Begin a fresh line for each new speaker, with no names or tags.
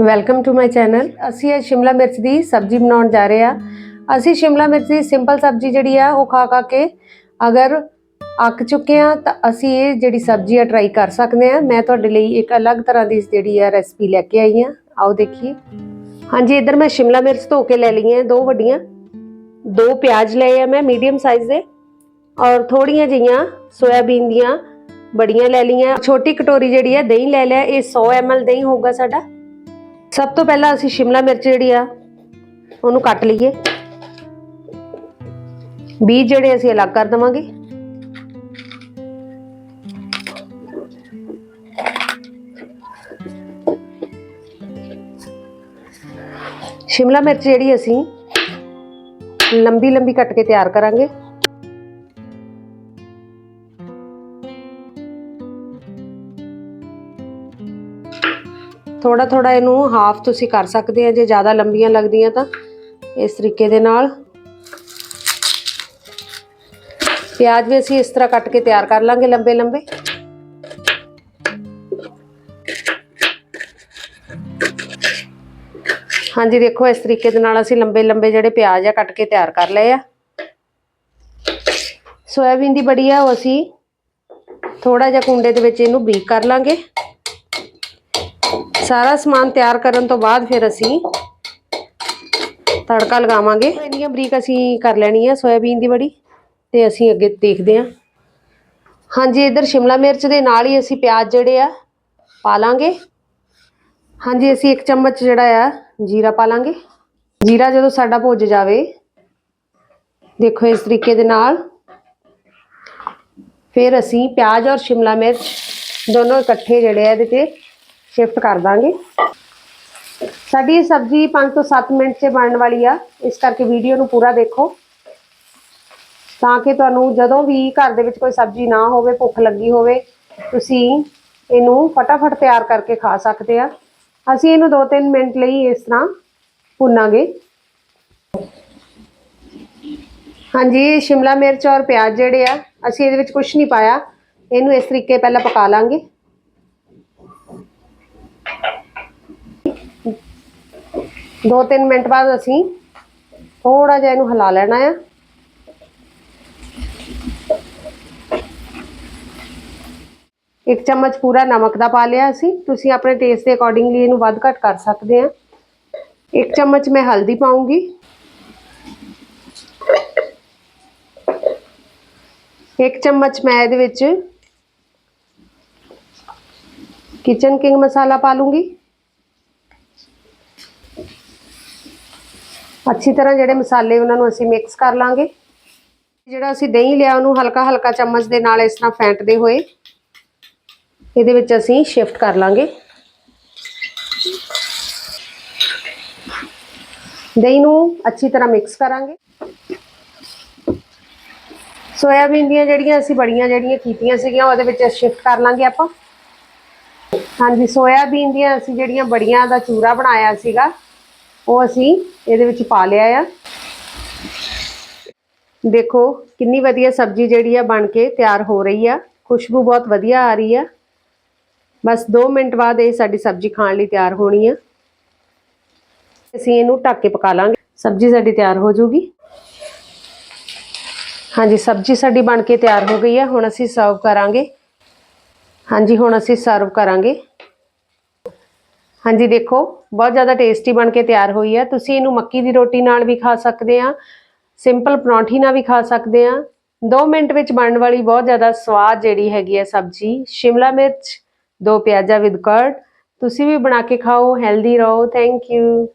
Welcome to my channel ਅਸੀਂ ਅੱਜ ਸ਼ਿਮਲਾ ਮਿਰਚ ਦੀ ਸਬਜ਼ੀ ਬਣਾਉਣ ਜਾ ਰਹੇ ਆ ਅਸੀਂ ਸ਼ਿਮਲਾ ਮਿਰਚ ਦੀ ਸਿੰਪਲ ਸਬਜ਼ੀ ਜਿਹੜੀ ਆ, ਉਹ ਖਾ ਖਾ ਕੇ ਅਗਰ ਅੱਕ ਚੁੱਕੇ ਆ ਤਾਂ ਅਸੀਂ ਇਹ ਜਿਹੜੀ ਸਬਜ਼ੀ ਆ ਟਰਾਈ ਕਰ ਸਕਦੇ ਆ ਮੈਂ ਤੁਹਾਡੇ ਲਈ ਇੱਕ ਅਲੱਗ ਤਰ੍ਹਾਂ ਦੀ ਜਿਹੜੀ ਆ ਰੈਸਪੀ ਲੈ ਕੇ ਆਈ ਆ ਆਓ ਦੇਖੀਏ। ਹਾਂਜੀ, ਇੱਧਰ ਮੈਂ ਸ਼ਿਮਲਾ ਮਿਰਚ ਧੋ ਕੇ ਲੈ ਲਈਆਂ ਦੋ ਵੱਡੀਆਂ। ਦੋ ਪਿਆਜ਼ ਲਏ ਆ ਮੈਂ ਮੀਡੀਅਮ ਸਾਈਜ਼ ਦੇ। ਔਰ ਥੋੜੀਆਂ ਜਿਹੀਆਂ ਸੋਇਆਬੀਨ ਦੀਆਂ ਬੜੀਆਂ ਲੈ ਲਈਆਂ। ਛੋਟੀ ਕਟੋਰੀ ਜਿਹੜੀ ਆ, ਦਹੀਂ ਲੈ ਲਿਆ। ਇਹ 100 ml ਦਹੀਂ ਹੋਊਗਾ ਸਾਡਾ। ਸਭ ਤੋਂ ਪਹਿਲਾਂ ਅਸੀਂ ਸ਼ਿਮਲਾ ਮਿਰਚ ਜਿਹੜੀ ਆ, ਉਹਨੂੰ ਕੱਟ ਲਈਏ। ਬੀਜ ਜਿਹੜੇ ਅਸੀਂ ਅਲੱਗ ਕਰ ਦਵਾਂਗੇ। ਸ਼ਿਮਲਾ ਮਿਰਚ ਜਿਹੜੀ ਅਸੀਂ ਲੰਬੀ ਲੰਬੀ ਕੱਟ ਕੇ ਤਿਆਰ ਕਰਾਂਗੇ। ਥੋੜਾ ਥੋੜਾ ਇਹਨੂੰ ਹਾਫ ਤੁਸੀਂ ਕਰ ਸਕਦੇ ਆ, ਜੇ ਜ਼ਿਆਦਾ ਲੰਬੀਆਂ ਲੱਗਦੀਆਂ ਤਾਂ ਇਸ ਤਰੀਕੇ ਦੇ ਨਾਲ। ਪਿਆਜ਼ ਵੀ ਅਸੀਂ ਇਸ ਤਰ੍ਹਾਂ ਕੱਟ ਕੇ ਤਿਆਰ ਕਰ ਲਾਂਗੇ ਲੰਬੇ ਲੰਬੇ। ਹਾਂਜੀ, ਦੇਖੋ ਇਸ ਤਰੀਕੇ ਦੇ ਨਾਲ ਅਸੀਂ ਲੰਬੇ ਲੰਬੇ ਜਿਹੜੇ ਪਿਆਜ਼ ਆ ਕੱਟ ਕੇ ਤਿਆਰ ਕਰ ਲਏ ਆ। ਸੋਇਆਬੀਨ ਦੀ ਬੜੀ ਆ, ਉਹ ਅਸੀਂ ਥੋੜਾ ਜਿਹਾ ਕੁੰਡੇ ਦੇ ਵਿੱਚ ਇਹਨੂੰ ਬੀਕ ਕਰ ਲਾਂਗੇ। ਸਾਰਾ ਸਮਾਨ ਤਿਆਰ ਕਰਨ ਤੋਂ ਬਾਅਦ ਫਿਰ ਅਸੀਂ ਤੜਕਾ ਲਗਾਵਾਂਗੇ। ਇੰਨੀਆਂ ਬਰੀਕ ਅਸੀਂ ਕਰ ਲੈਣੀ ਆ ਸੋਇਆਬੀਨ ਦੀ ਬੜੀ ਤੇ ਅਸੀਂ ਅੱਗੇ ਦੇਖਦੇ ਹਾਂ। ਹਾਂਜੀ, ਇੱਧਰ ਸ਼ਿਮਲਾ ਮਿਰਚ ਦੇ ਨਾਲ ਹੀ ਅਸੀਂ ਪਿਆਜ਼ ਜਿਹੜੇ ਆ ਪਾ ਲਾਂਗੇ। ਹਾਂਜੀ, ਅਸੀਂ ਇੱਕ ਚਮਚ ਜਿਹੜਾ ਆ ਜੀਰਾ ਪਾ ਲਾਂਗੇ। ਜੀਰਾ ਜਦੋਂ ਸਾਡਾ ਭੁੱਜ ਜਾਵੇ, ਦੇਖੋ ਇਸ ਤਰੀਕੇ ਦੇ ਨਾਲ। ਫਿਰ ਅਸੀਂ ਪਿਆਜ਼ ਔਰ ਸ਼ਿਮਲਾ ਮਿਰਚ ਦੋਨੋਂ ਇਕੱਠੇ ਜਿਹੜੇ ਆ ਇਹਦੇ ਤੇ ਸ਼ਿਫਟ ਕਰ ਦਾਂਗੇ। ਸਾਡੀ ਇਹ ਸਬਜ਼ੀ 5 ਤੋਂ 7 ਮਿੰਟ 'ਚ ਬਣਨ ਵਾਲੀ ਆ। ਇਸ ਕਰਕੇ ਵੀਡੀਓ ਨੂੰ ਪੂਰਾ ਦੇਖੋ। ਤਾਂ ਕਿ ਤੁਹਾਨੂੰ ਜਦੋਂ ਵੀ ਘਰ ਦੇ ਵਿੱਚ ਕੋਈ ਸਬਜ਼ੀ ਨਾ ਹੋਵੇ, ਭੁੱਖ ਲੱਗੀ ਹੋਵੇ, ਤੁਸੀਂ ਇਹਨੂੰ ਫਟਾਫਟ ਤਿਆਰ ਕਰਕੇ ਖਾ ਸਕਦੇ ਆ। ਅਸੀਂ ਇਹਨੂੰ 2-3 ਮਿੰਟ ਲਈ ਇਸ ਤਰ੍ਹਾਂ ਭੁੰਨਾਂਗੇ। ਹਾਂਜੀ, ਸ਼ਿਮਲਾ ਮਿਰਚ ਔਰ ਪਿਆਜ਼ ਜਿਹੜੇ ਆ, ਅਸੀਂ ਇਹਦੇ ਵਿੱਚ ਕੁਝ ਨਹੀਂ ਪਾਇਆ। ਇਹਨੂੰ ਇਸ ਤਰੀਕੇ ਪਹਿਲਾਂ ਪਕਾ ਲਾਂਗੇ। ਦੋ ਤਿੰਨ ਮਿੰਟ ਬਾਅਦ ਅਸੀਂ ਥੋੜਾ ਜਿਹਾ ਇਹਨੂੰ ਹਿਲਾ ਲੈਣਾ ਆ। ਇੱਕ ਚਮਚ ਪੂਰਾ ਨਮਕ ਦਾ ਪਾ ਲਿਆ ਅਸੀਂ। ਤੁਸੀਂ ਆਪਣੇ ਟੇਸਟ ਦੇ ਅਕੋਰਡਿੰਗਲੀ ਇਹਨੂੰ ਵੱਧ ਘੱਟ ਕਰ ਸਕਦੇ ਆ। ਇੱਕ ਚਮਚ ਮੈਂ ਹਲਦੀ ਪਾਉਂਗੀ। ਇੱਕ ਚਮਚ ਮੈਂ ਇਹਦੇ ਵਿੱਚ ਕਿਚਨ ਕਿੰਗ ਮਸਾਲਾ ਪਾ ਲੂੰਗੀ। ਅੱਛੀ ਤਰ੍ਹਾਂ ਜਿਹੜੇ ਮਸਾਲੇ ਉਹਨਾਂ ਨੂੰ ਅਸੀਂ ਮਿਕਸ ਕਰ ਲਾਂਗੇ। ਜਿਹੜਾ ਅਸੀਂ ਦਹੀਂ ਲਿਆ ਉਹਨੂੰ ਹਲਕਾ ਹਲਕਾ ਚਮਚ ਦੇ ਨਾਲ ਇਸ ਤਰ੍ਹਾਂ ਫੈਂਟਦੇ ਹੋਏ ਇਹਦੇ ਵਿੱਚ ਅਸੀਂ ਸ਼ਿਫਟ ਕਰ ਲਾਂਗੇ। ਦਹੀਂ ਨੂੰ ਅੱਛੀ ਤਰ੍ਹਾਂ ਮਿਕਸ ਕਰਾਂਗੇ। ਸੋਇਆਬੀਨ ਦੀਆਂ ਜਿਹੜੀਆਂ ਅਸੀਂ ਬੜੀਆਂ ਜਿਹੜੀਆਂ ਕੀਤੀਆਂ ਸੀਗੀਆਂ, ਉਹਦੇ ਵਿੱਚ ਸ਼ਿਫਟ ਕਰ ਲਾਂਗੇ ਆਪਾਂ। ਹਾਂਜੀ, ਸੋਇਆਬੀਨ ਦੀਆਂ ਅਸੀਂ ਜਿਹੜੀਆਂ ਬੜੀਆਂ ਦਾ ਚੂਰਾ ਬਣਾਇਆ ਸੀਗਾ ਉਹ ਅਸੀਂ ਇਹਦੇ ਵਿੱਚ ਪਾ ਲਿਆ ਆ। ਦੇਖੋ, ਕਿੰਨੀ ਵਧੀਆ ਸਬਜ਼ੀ ਜਿਹੜੀ ਆ ਬਣ ਕੇ ਤਿਆਰ ਹੋ ਰਹੀ ਆ। ਖੁਸ਼ਬੂ ਬਹੁਤ ਵਧੀਆ ਆ ਰਹੀ ਆ। ਬਸ 2 ਮਿੰਟ ਬਾਅਦ ਇਹ ਸਾਡੀ ਸਬਜ਼ੀ ਖਾਣ ਲਈ ਤਿਆਰ ਹੋਣੀ ਆ। ਅਸੀਂ ਇਹਨੂੰ ਢੱਕ ਕੇ ਪਕਾ ਲਾਂਗੇ। ਸਬਜ਼ੀ ਸਾਡੀ ਤਿਆਰ ਹੋ ਜੂਗੀ। ਹਾਂਜੀ, ਸਬਜ਼ੀ ਸਾਡੀ ਬਣ ਕੇ ਤਿਆਰ ਹੋ ਗਈ ਆ। ਹੁਣ ਅਸੀਂ ਸਰਵ ਕਰਾਂਗੇ। ਹਾਂਜੀ, ਹੁਣ ਅਸੀਂ ਸਰਵ ਕਰਾਂਗੇ। ਹਾਂਜੀ, ਦੇਖੋ ਬਹੁਤ ਜ਼ਿਆਦਾ ਟੇਸਟੀ ਬਣ ਕੇ ਤਿਆਰ ਹੋਈ ਹੈ ਤੁਸੀਂ ਇਹਨੂੰ ਮੱਕੀ ਦੀ ਰੋਟੀ ਨਾਲ ਵੀ ਖਾ ਸਕਦੇ ਆ ਸਿੰਪਲ ਪਰੌਂਠੀ ਨਾਲ ਵੀ ਖਾ ਸਕਦੇ ਆ। 2 ਮਿੰਟ ਵਿੱਚ ਬਣਨ ਵਾਲੀ ਬਹੁਤ ਜ਼ਿਆਦਾ ਸਵਾਦ ਜਿਹੜੀ ਹੈਗੀ ਹੈ ਸਬਜ਼ੀ, ਸ਼ਿਮਲਾ ਮਿਰਚ, ਦੋ ਪਿਆਜ਼ਾ ਵਿਦ ਕਰਡ ਤੁਸੀਂ ਵੀ ਬਣਾ ਕੇ ਖਾਓ ਹੈਲਦੀ ਰਹੋ। Thank you